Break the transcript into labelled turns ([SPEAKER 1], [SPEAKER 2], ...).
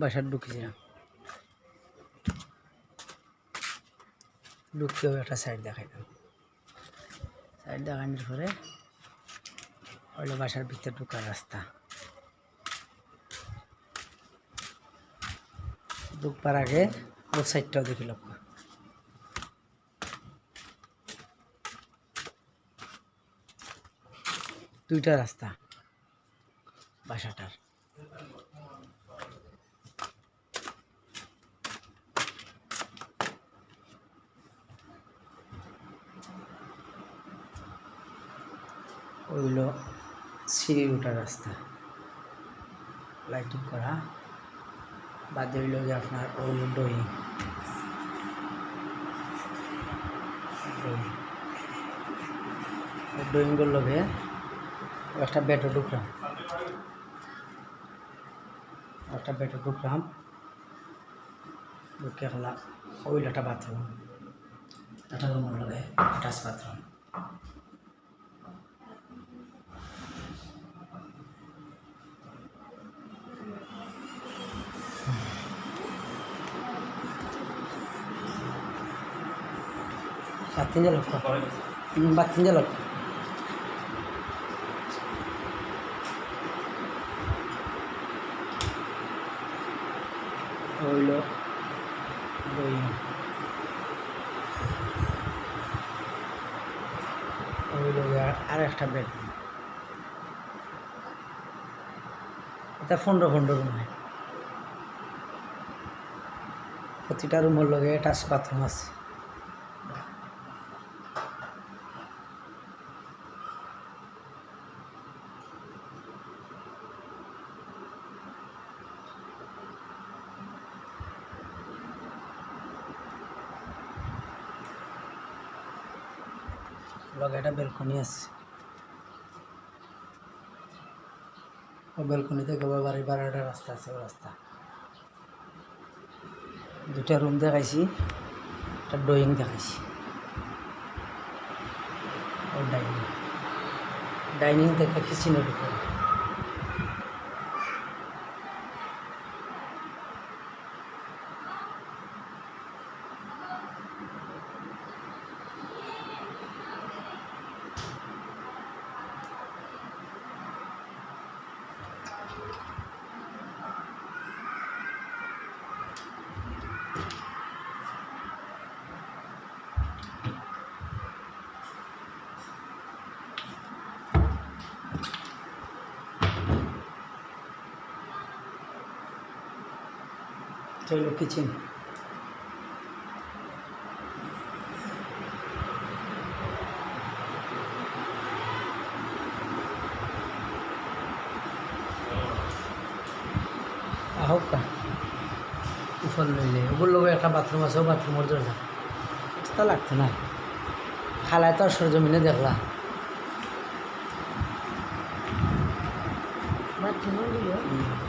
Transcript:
[SPEAKER 1] বাসার ঢুকেছিলাম ঢুকতেও একটা সাইড দেখাইতাম সাইড দেখানোর পরে হইল বাসার ভিতরে ঢুকার রাস্তা। ঢুকবার আগে ও সাইডটাও দেখি দেখিল দুইটা রাস্তা, বাসাটার। ওইগুলো সিঁড়ি ওঠার রাস্তা। লাইটিং করা। বাদে হইল যে আপনার ওইল ডোয়িং ডোয়িং লগে একটা বেডও ঢুকলাম। একটা বেডও ঢুকলাম। ঢুকে হলাম ওইল একটা বাথরুম একটা রুমের লগে অ্যাটাচ বাথরুম বাতিঞ্জা লক্ষ বাতিঞ্জা লক্ষ হইল আর একটা এটা পনেরো পনেরো রুম হয়। প্রতিটা রুমের লগে টাচ বাথরুম আছে। লগে একটা বেলকনি আছে। ও বেলকনি থেকে বাড়ি বারোটা রাস্তা আছে ও রাস্তা। দুটা রুম দেখাইছি, একটা ড্রয়িং দেখাইছি। ও ডাইনিং ডাইনিং থেকে কিচেনের উপরে এটা হলো কিচেন আহক কা লইলে ওগুলো লোক একটা বাথরুম আছে বাথরুমের দরজা। তা লাগতো না। খালায় তো আর সরজমিনে দেখলা।
[SPEAKER 2] আমি